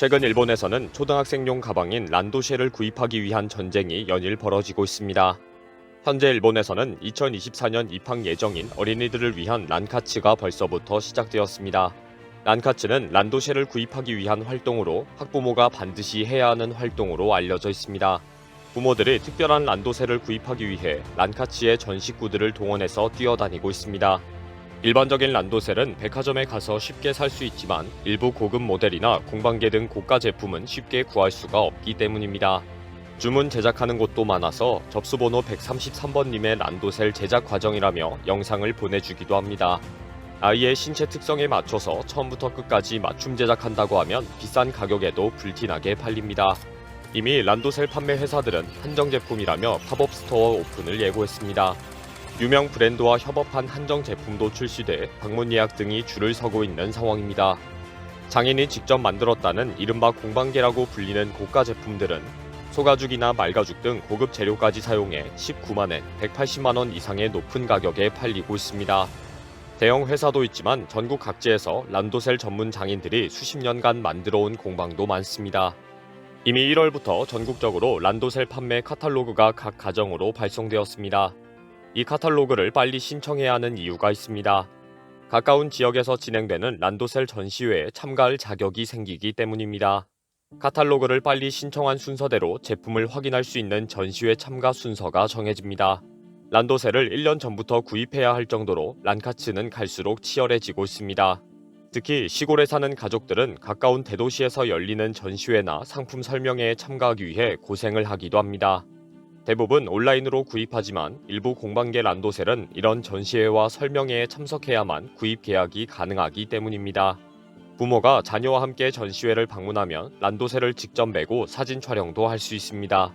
최근 일본에서는 초등학생용 가방인 란도쉘을 구입하기 위한 전쟁이 연일 벌어지고 있습니다. 현재 일본에서는 2024년 입학 예정인 어린이들을 위한 란카츠가 벌써부터 시작되었습니다. 란카츠는 란도쉘을 구입하기 위한 활동으로 학부모가 반드시 해야 하는 활동으로 알려져 있습니다. 부모들이 특별한 란도셀을 구입하기 위해 란카츠의 전 식구들을 동원해서 뛰어다니고 있습니다. 일반적인 란도셀은 백화점에 가서 쉽게 살 수 있지만 일부 고급 모델이나 공방계 등 고가 제품은 쉽게 구할 수가 없기 때문입니다. 주문 제작하는 곳도 많아서 접수번호 133번님의 란도셀 제작 과정이라며 영상을 보내주기도 합니다. 아이의 신체 특성에 맞춰서 처음부터 끝까지 맞춤 제작한다고 하면 비싼 가격에도 불티나게 팔립니다. 이미 란도셀 판매 회사들은 한정 제품이라며 팝업 스토어 오픈을 예고했습니다. 유명 브랜드와 협업한 한정 제품도 출시돼 방문 예약 등이 줄을 서고 있는 상황입니다. 장인이 직접 만들었다는 이른바 공방계라고 불리는 고가 제품들은 소가죽이나 말가죽 등 고급 재료까지 사용해 19만엔 180만 원 이상의 높은 가격에 팔리고 있습니다. 대형 회사도 있지만 전국 각지에서 란도셀 전문 장인들이 수십 년간 만들어온 공방도 많습니다. 이미 1월부터 전국적으로 란도셀 판매 카탈로그가 각 가정으로 발송되었습니다. 이 카탈로그를 빨리 신청해야 하는 이유가 있습니다. 가까운 지역에서 진행되는 란도셀 전시회에 참가할 자격이 생기기 때문입니다. 카탈로그를 빨리 신청한 순서대로 제품을 확인할 수 있는 전시회 참가 순서가 정해집니다. 란도셀을 1년 전부터 구입해야 할 정도로 란카츠는 갈수록 치열해지고 있습니다. 특히 시골에 사는 가족들은 가까운 대도시에서 열리는 전시회나 상품 설명회에 참가하기 위해 고생을 하기도 합니다. 대부분 온라인으로 구입하지만 일부 공방계 란도셀은 이런 전시회와 설명회에 참석해야만 구입 계약이 가능하기 때문입니다. 부모가 자녀와 함께 전시회를 방문하면 란도셀을 직접 메고 사진 촬영도 할 수 있습니다.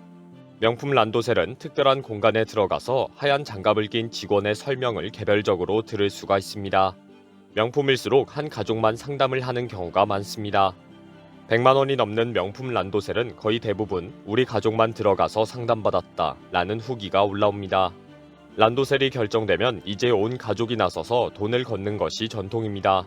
명품 란도셀은 특별한 공간에 들어가서 하얀 장갑을 낀 직원의 설명을 개별적으로 들을 수가 있습니다. 명품일수록 한 가족만 상담을 하는 경우가 많습니다. 100만 원이 넘는 명품 란도셀은 거의 대부분 우리 가족만 들어가서 상담받았다 라는 후기가 올라옵니다. 란도셀이 결정되면 이제 온 가족이 나서서 돈을 걷는 것이 전통입니다.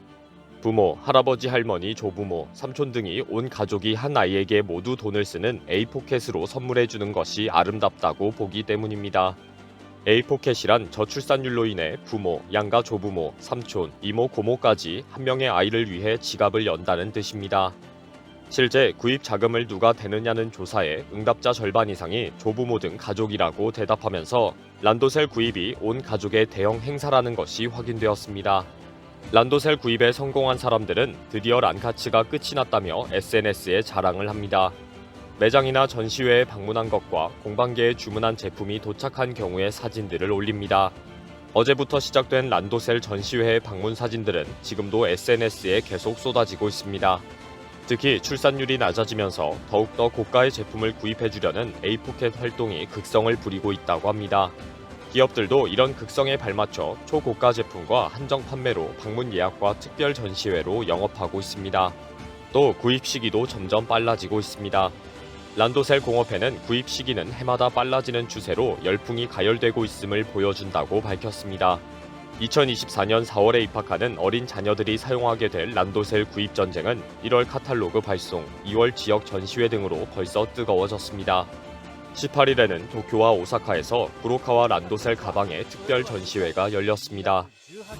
부모, 할아버지, 할머니, 조부모, 삼촌 등이 온 가족이 한 아이에게 모두 돈을 쓰는 A포켓으로 선물해 주는 것이 아름답다고 보기 때문입니다. A포켓이란 저출산율로 인해 부모, 양가 조부모, 삼촌, 이모, 고모까지 한 명의 아이를 위해 지갑을 연다는 뜻입니다. 실제 구입 자금을 누가 대느냐는 조사에 응답자 절반 이상이 조부모 등 가족이라고 대답하면서 란도셀 구입이 온 가족의 대형 행사라는 것이 확인되었습니다. 란도셀 구입에 성공한 사람들은 드디어 란카츠가 끝이 났다며 SNS에 자랑을 합니다. 매장이나 전시회에 방문한 것과 공방계에 주문한 제품이 도착한 경우의 사진들을 올립니다. 어제부터 시작된 란도셀 전시회의 방문 사진들은 지금도 SNS에 계속 쏟아지고 있습니다. 특히 출산율이 낮아지면서 더욱더 고가의 제품을 구입해주려는 에이포켓 활동이 극성을 부리고 있다고 합니다. 기업들도 이런 극성에 발맞춰 초고가 제품과 한정 판매로 방문 예약과 특별 전시회로 영업하고 있습니다. 또 구입 시기도 점점 빨라지고 있습니다. 란도셀 공업회는 구입 시기는 해마다 빨라지는 추세로 열풍이 가열되고 있음을 보여준다고 밝혔습니다. 2024년 4월에 입학하는 어린 자녀들이 사용하게 될 란도셀 구입 전쟁은 1월 카탈로그 발송, 2월 지역 전시회 등으로 벌써 뜨거워졌습니다. 18일에는 도쿄와 오사카에서 구로카와 란도셀 가방의 특별 전시회가 열렸습니다.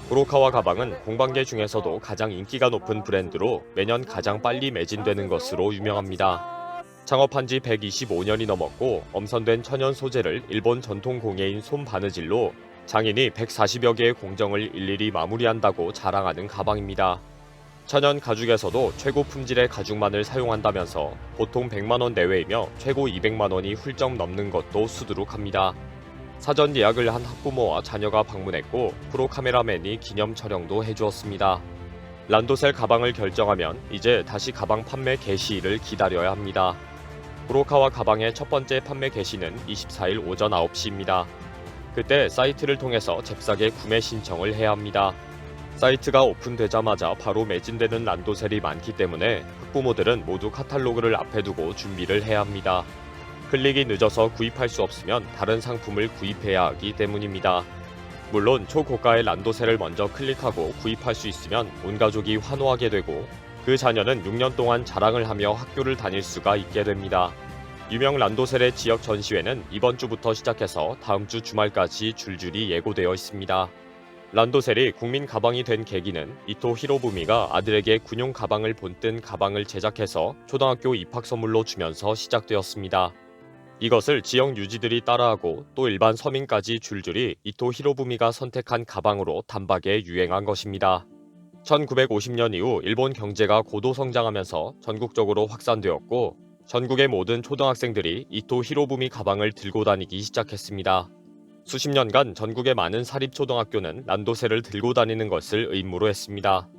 구로카와 가방은 공방계 중에서도 가장 인기가 높은 브랜드로 매년 가장 빨리 매진되는 것으로 유명합니다. 창업한 지 125년이 넘었고 엄선된 천연 소재를 일본 전통 공예인 솜 바느질로 장인이 140여 개의 공정을 일일이 마무리한다고 자랑하는 가방입니다. 천연 가죽에서도 최고 품질의 가죽만을 사용한다면서 보통 100만 원 내외이며 최고 200만 원이 훌쩍 넘는 것도 수두룩합니다. 사전 예약을 한 학부모와 자녀가 방문했고 프로 카메라맨이 기념 촬영도 해주었습니다. 란도셀 가방을 결정하면 이제 다시 가방 판매 개시일을 기다려야 합니다. 브로카와 가방의 첫 번째 판매 개시는 24일 오전 9시입니다. 그때 사이트를 통해서 잽싸게 구매 신청을 해야 합니다. 사이트가 오픈되자마자 바로 매진되는 란도셀이 많기 때문에 학부모들은 모두 카탈로그를 앞에 두고 준비를 해야 합니다. 클릭이 늦어서 구입할 수 없으면 다른 상품을 구입해야 하기 때문입니다. 물론 초고가의 란도셀을 먼저 클릭하고 구입할 수 있으면 온 가족이 환호하게 되고 그 자녀는 6년 동안 자랑을 하며 학교를 다닐 수가 있게 됩니다. 유명 란도셀의 지역 전시회는 이번 주부터 시작해서 다음 주 주말까지 줄줄이 예고되어 있습니다. 란도셀이 국민 가방이 된 계기는 이토 히로부미가 아들에게 군용 가방을 본뜬 가방을 제작해서 초등학교 입학 선물로 주면서 시작되었습니다. 이것을 지역 유지들이 따라하고 또 일반 서민까지 줄줄이 이토 히로부미가 선택한 가방으로 단박에 유행한 것입니다. 1950년 이후 일본 경제가 고도 성장하면서 전국적으로 확산되었고 전국의 모든 초등학생들이 이토 히로부미 가방을 들고 다니기 시작했습니다. 수십 년간 전국의 많은 사립초등학교는 란도셀을 들고 다니는 것을 의무로 했습니다.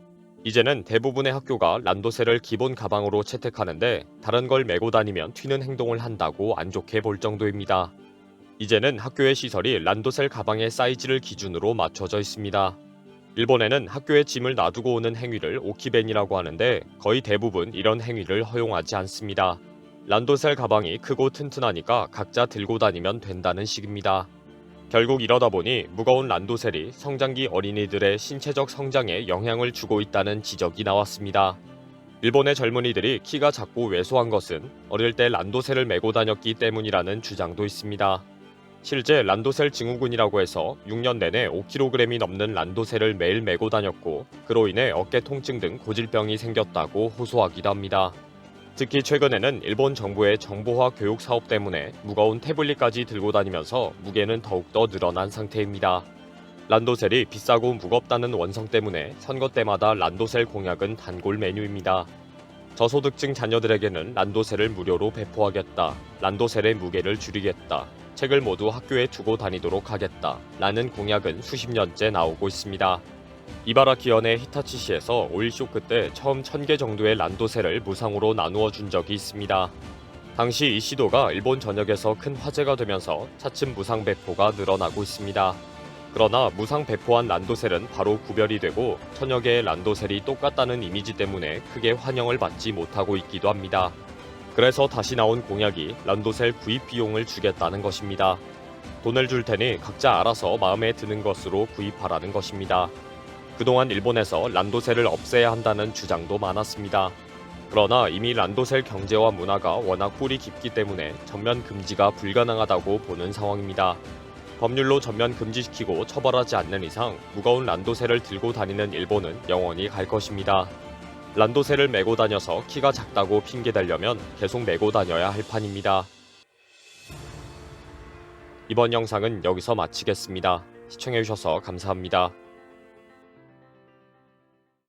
이제는 대부분의 학교가 란도셀을 기본 가방으로 채택하는데 다른 걸 메고 다니면 튀는 행동을 한다고 안 좋게 볼 정도입니다. 이제는 학교의 시설이 란도셀 가방의 사이즈를 기준으로 맞춰져 있습니다. 일본에는 학교에 짐을 놔두고 오는 행위를 오키벤이라고 하는데 거의 대부분 이런 행위를 허용하지 않습니다. 란도셀 가방이 크고 튼튼하니까 각자 들고 다니면 된다는 식입니다. 결국 이러다 보니 무거운 란도셀이 성장기 어린이들의 신체적 성장에 영향을 주고 있다는 지적이 나왔습니다. 일본의 젊은이들이 키가 작고 왜소한 것은 어릴 때 란도셀을 메고 다녔기 때문이라는 주장도 있습니다. 실제 란도셀 증후군이라고 해서 6년 내내 5kg이 넘는 란도셀을 매일 메고 다녔고 그로 인해 어깨 통증 등 고질병이 생겼다고 호소하기도 합니다. 특히 최근에는 일본 정부의 정보화 교육 사업 때문에 무거운 태블릿까지 들고 다니면서 무게는 더욱더 늘어난 상태입니다. 란도셀이 비싸고 무겁다는 원성 때문에 선거 때마다 란도셀 공약은 단골 메뉴입니다. 저소득층 자녀들에게는 란도셀을 무료로 배포하겠다. 란도셀의 무게를 줄이겠다. 책을 모두 학교에 두고 다니도록 하겠다. 라는 공약은 수십 년째 나오고 있습니다. 이바라키현의 히타치시에서 오일 쇼크 때 처음 1000개 정도의 란도셀을 무상으로 나누어 준 적이 있습니다. 당시 이 시도가 일본 전역에서 큰 화제가 되면서 차츰 무상 배포가 늘어나고 있습니다. 그러나 무상 배포한 란도셀은 바로 구별이 되고 천여 개의 란도셀이 똑같다는 이미지 때문에 크게 환영을 받지 못하고 있기도 합니다. 그래서 다시 나온 공약이 란도셀 구입 비용을 주겠다는 것입니다. 돈을 줄 테니 각자 알아서 마음에 드는 것으로 구입하라는 것입니다. 그동안 일본에서 란도셀을 없애야 한다는 주장도 많았습니다. 그러나 이미 란도셀 경제와 문화가 워낙 뿌리 깊기 때문에 전면 금지가 불가능하다고 보는 상황입니다. 법률로 전면 금지시키고 처벌하지 않는 이상 무거운 란도셀을 들고 다니는 일본은 영원히 갈 것입니다. 란도셀을 메고 다녀서 키가 작다고 핑계대려면 계속 메고 다녀야 할 판입니다. 이번 영상은 여기서 마치겠습니다. 시청해주셔서 감사합니다.